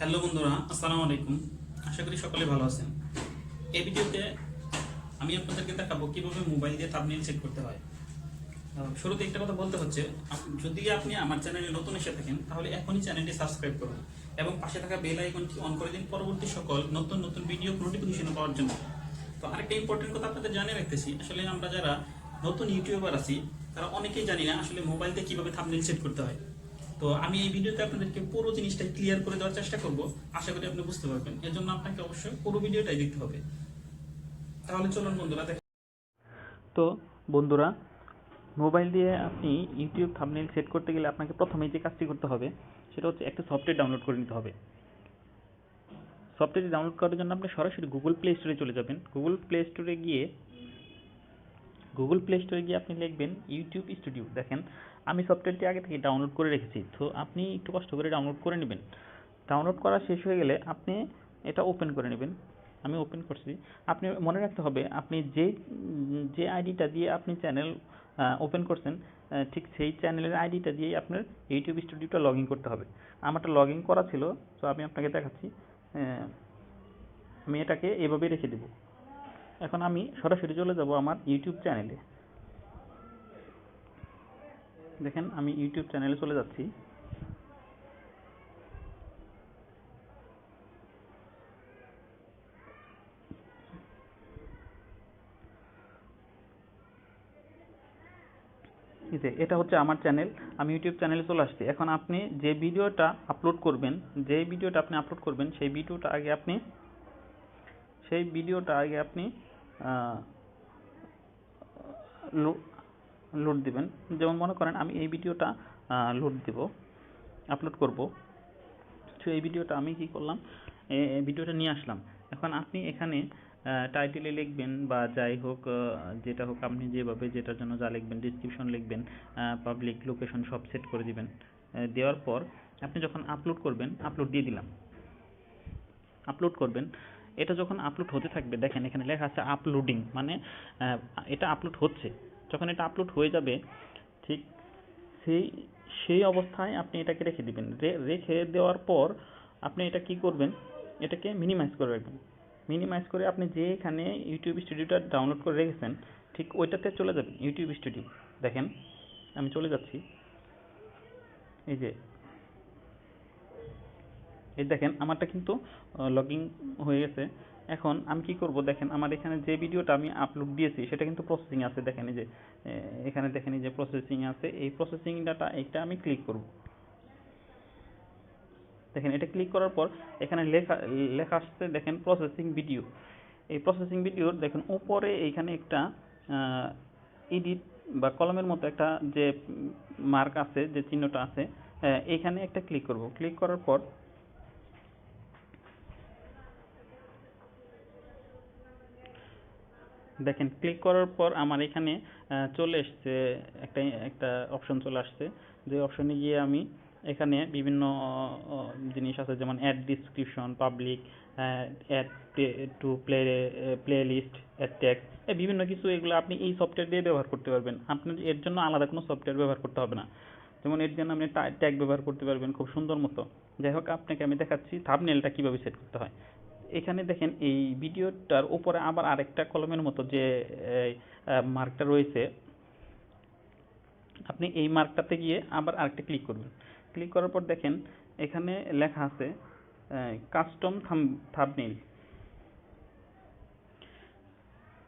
Hello বন্ধুরা, আসসালামু আলাইকুম। আশা করি সকলে ভালো আছেন। এই ভিডিওতে আমি আপনাদেরকে দেখাবো কীভাবে মোবাইল দিয়ে থাম্বনেল সেট করতে হয়। শুরুতে একটা কথা বলতে হচ্ছে যদি আপনি আমার চ্যানেলে নতুন এসে থাকেন, তাহলে এখনই চ্যানেলটি সাবস্ক্রাইব করুন এবং পাশে থাকা বেল আইকনটি অন করে দিন পরবর্তী সকল নতুন নতুন ভিডিও নোটিফিকেশন পাওয়ার জন্য। তো আরেকটা ইম্পর্টেন্ট কথা আপনাদের জানিয়ে রাখতেছি, আসলে আমরা যারা নতুন ইউটিউবার আছি, তারা অনেকেই জানি না আসলে মোবাইল দিয়ে কীভাবে থাম্বনেল সেট করতে হয়। তো আমি এই ভিডিওতে আপনাদেরকে পুরো জিনিসটা ক্লিয়ার করে দেওয়ার চেষ্টা করব। আশা করি আপনি বুঝতে পারবেন। এর জন্য আপনাকে অবশ্যই পুরো ভিডিওটাই দেখতে হবে। তাহলে চলুন বন্ধুরা, দেখ তো বন্ধুরা, মোবাইল দিয়ে আপনি ইউটিউব থাম্বনেল সেট করতে গেলে আপনাকে প্রথমেই যে কাজটি করতে হবে, সেটা হচ্ছে একটা সফটওয়্যার ডাউনলোড করে নিতে হবে। সফটওয়্যারটি ডাউনলোড করার জন্য আপনি সরাসরি গুগল প্লে স্টোরে চলে যাবেন। গুগল প্লে স্টোরে গিয়ে গুগল প্লে স্টোরে গিয়ে আপনি লিখবেন ইউটিউব স্টুডিও দেখেন, আমি সফটওয়্যারটি আগে থেকে ডাউনলোড করে রেখেছি, তো আপনি একটু কষ্ট করে ডাউনলোড করে নেবেন। ডাউনলোড করা শেষ হয়ে গেলে আপনি এটা ওপেন করে নেবেন। আমি ওপেন করছি। আপনি মনে রাখতে হবে, আপনি যে যে আইডিটা দিয়ে আপনি চ্যানেল ওপেন করছেন ঠিক সেই চ্যানেলের আইডিটা দিয়েই আপনার ইউটিউব স্টুডিওটা লগ করতে হবে। আমারটা লগ করা ছিল, তো আমি আপনাকে দেখাচ্ছি আমি এটাকে এভাবে রেখে দেব। এখন আমি সরাসরি চলে যাব আমার ইউটিউব চ্যানেলে দেখেন, আমি ইউটিউব চ্যানেলে চলে যাচ্ছি। যে, এটা হচ্ছে আমার চ্যানেল আমি ইউটিউব চ্যানেলে চলে আসছি। এখন আপনি যে ভিডিওটা আপলোড করবেন, যে ভিডিওটা আপনি আপলোড করবেন, সেই ভিডিওটা আগে আপনি, সেই ভিডিওটা আগে আপনি লোড দিবেন। যেমন মনে করেন আমি এই ভিডিওটা লোড দেব আপলোড করব। তো এই ভিডিওটা আমি কি করলাম? এই ভিডিওটা নিয়ে আসলাম। এখন আপনি এখানে টাইটেলে লিখবেন বা যাই হোক যেটা হোক আপনি যেভাবে যেটার জন্য যা লিখবেন ডিসক্রিপশন লিখবেন পাবলিক লোকেশন সব সেট করে দিবেন। দেওয়ার পর আপনি যখন আপলোড করবেন আপলোড দিয়ে দিলাম। আপলোড করবেন। এটা যখন আপলোড হতে থাকবে, দেখেন এখানে লেখা আছে আপলোডিং মানে এটা আপলোড হচ্ছে। যখন এটা আপলোড হয়ে যাবে, ঠিক সেই সেই অবস্থায় আপনি এটাকে রেখে দিবেন। রেখে দেওয়ার পর আপনি এটা কি করবেন? এটাকে মিনিমাইজ করে রাখবেন। মিনিমাইজ করে আপনি যে এখানে ইউটিউব স্টুডিওটা ডাউনলোড করে রেখেছেন, ঠিক ওইটাতে চলে যাবেন। ইউটিউব স্টুডিও দেখেন, আমি চলে যাচ্ছি। এই যে এই দেখেন আমারটা কিন্তু লগইন হয়ে গেছে। এখন আমি কি করব? দেখেন আমার এখানে যে ভিডিওটা আমি আপলোড দিয়েছি সেটা কিন্তু প্রসেসিং আছে। দেখেন এই যে এখানে দেখেন এই যে প্রসেসিং আছে। এই প্রসেসিং ডাটা এটা আমি ক্লিক করব। দেখেন এটা ক্লিক করার পর এখানে লেখা লেখা আসছে দেখেন প্রসেসিং ভিডিও এই প্রসেসিং ভিডিওর দেখেন উপরে এইখানে একটা এডিট বা কলমের মতো একটা যে মার্ক আছে যে চিহ্নটা আছে আহ, এইখানে একটা ক্লিক করব। ক্লিক করার পর দেখেন ক্লিক করার পর আমার এখানে চলে এসছে একটা একটা অপশন চলে আসছে। যে অপশনে গিয়ে আমি এখানে বিভিন্ন জিনিস আছে, যেমন add description public add to play playlist add tag বিভিন্ন কিছু এগুলো আপনি এই সফটওয়্যার দিয়ে ব্যবহার করতে পারবেন। আপনার, এর জন্য আলাদা কোনো সফটওয়্যার ব্যবহার করতে হবে না। যেমন এর জন্য আপনি ট্যাগ ব্যবহার করতে পারবেন খুব সুন্দর মতো। যাই হোক, আপনাকে আমি দেখাচ্ছি থাম্বনেলটা কীভাবে সেট করতে হয়। এখানে দেখেন এই ভিডিওটার উপরে আবার আরেকটা কলমের মতো যে মার্কটা রয়েছে, আপনি এই মার্কটাতে গিয়ে আবার আরেকটা ক্লিক করবেন। ক্লিক করার পর দেখেন এখানে লেখা আছে কাস্টম থাম থাম্বনেল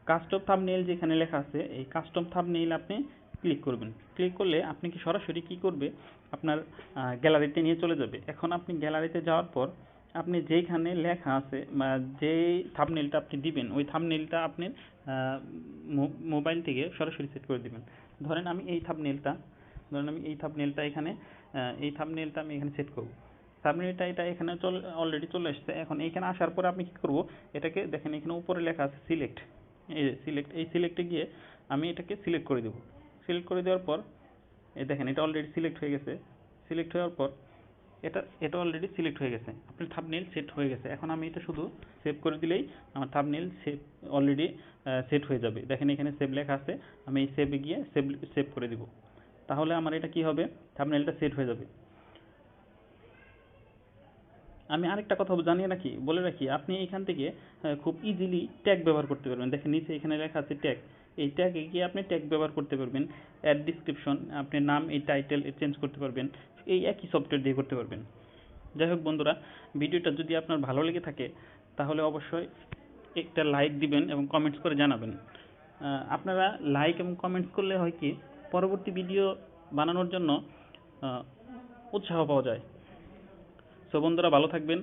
কাস্টম থাম্বনেল যেখানে লেখা আছে, এই কাস্টম থাম্বনেল আপনি ক্লিক করবেন। ক্লিক করলে আপনি কি সরাসরি কি করবে? আপনার গ্যালারিতে নিয়ে চলে যাবে। এখন আপনি গ্যালারিতে যাওয়ার পর আপনি যেইখানে লেখা আছে বা যেই থাম্বনেলটা আপনি দিবেন, ওই থাম্বনেলটা আপনি মোবাইল থেকে সরাসরি সেট করে দিবেন। ধরেন আমি এই থাম্বনেলটা ধরেন আমি এই থাম্বনেলটা এখানে এই থাম্বনেলটা আমি এখানে সেট করব। থাম্বনেলটা এটা এখানে চল অলরেডি চলে এসেছে এখন এইখানে আসার পর আপনি কি করব? এটাকে দেখেন এখানে উপরে লেখা আছে সিলেক্ট এই সিলেক্ট এই সিলেক্টে গিয়ে আমি এটাকে সিলেক্ট করে দেব। সিলেক্ট করে দেওয়ার পর, এই দেখেন এটা অলরেডি সিলেক্ট হয়ে গেছে। সিলেক্ট হওয়ার পর এটা এটা অলরেডি সিলেক্ট হয়ে গেছে। আপনার থাম্বনেল সেট হয়ে গেছে। এখন আমি এটা শুধু সেভ করে দিলেই আমার থাম্বনেল সেভ অলরেডি সেট হয়ে যাবে। দেখেন এখানে সেভ লেখা আছে। আমি এই সেভে গিয়ে সেভ সেভ করে দিব। তাহলে আমার এটা কি হবে? থাম্বনেলটা সেট হয়ে যাবে। আমি আরেকটা কথা জানিয়ে রাখি, বলে রাখি, আপনি এখান থেকে খুব ইজিলি ট্যাগ ব্যবহার করতে পারবেন। দেখেন নিচে এখানে লেখা আছে ট্যাগ এই ট্যাগে গিয়ে আপনি ট্যাগ ব্যবহার করতে পারবেন। অ্যাড ডিসক্রিপশন আপনি নাম, এই টাইটেল চেঞ্জ করতে পারবেন। এই একই সফটওয়্যার দিয়ে করতে পারবেন। যাই হোক বন্ধুরা, ভিডিওটা যদি আপনার ভালো লেগে থাকে, তাহলে অবশ্যই একটা লাইক দিবেন এবং কমেন্টস করে জানাবেন। আপনারা লাইক এবং কমেন্টস করলে হয় কি, পরবর্তী ভিডিও বানানোর জন্য উৎসাহ পাওয়া যায়। সো বন্ধুরা, ভালো থাকবেন।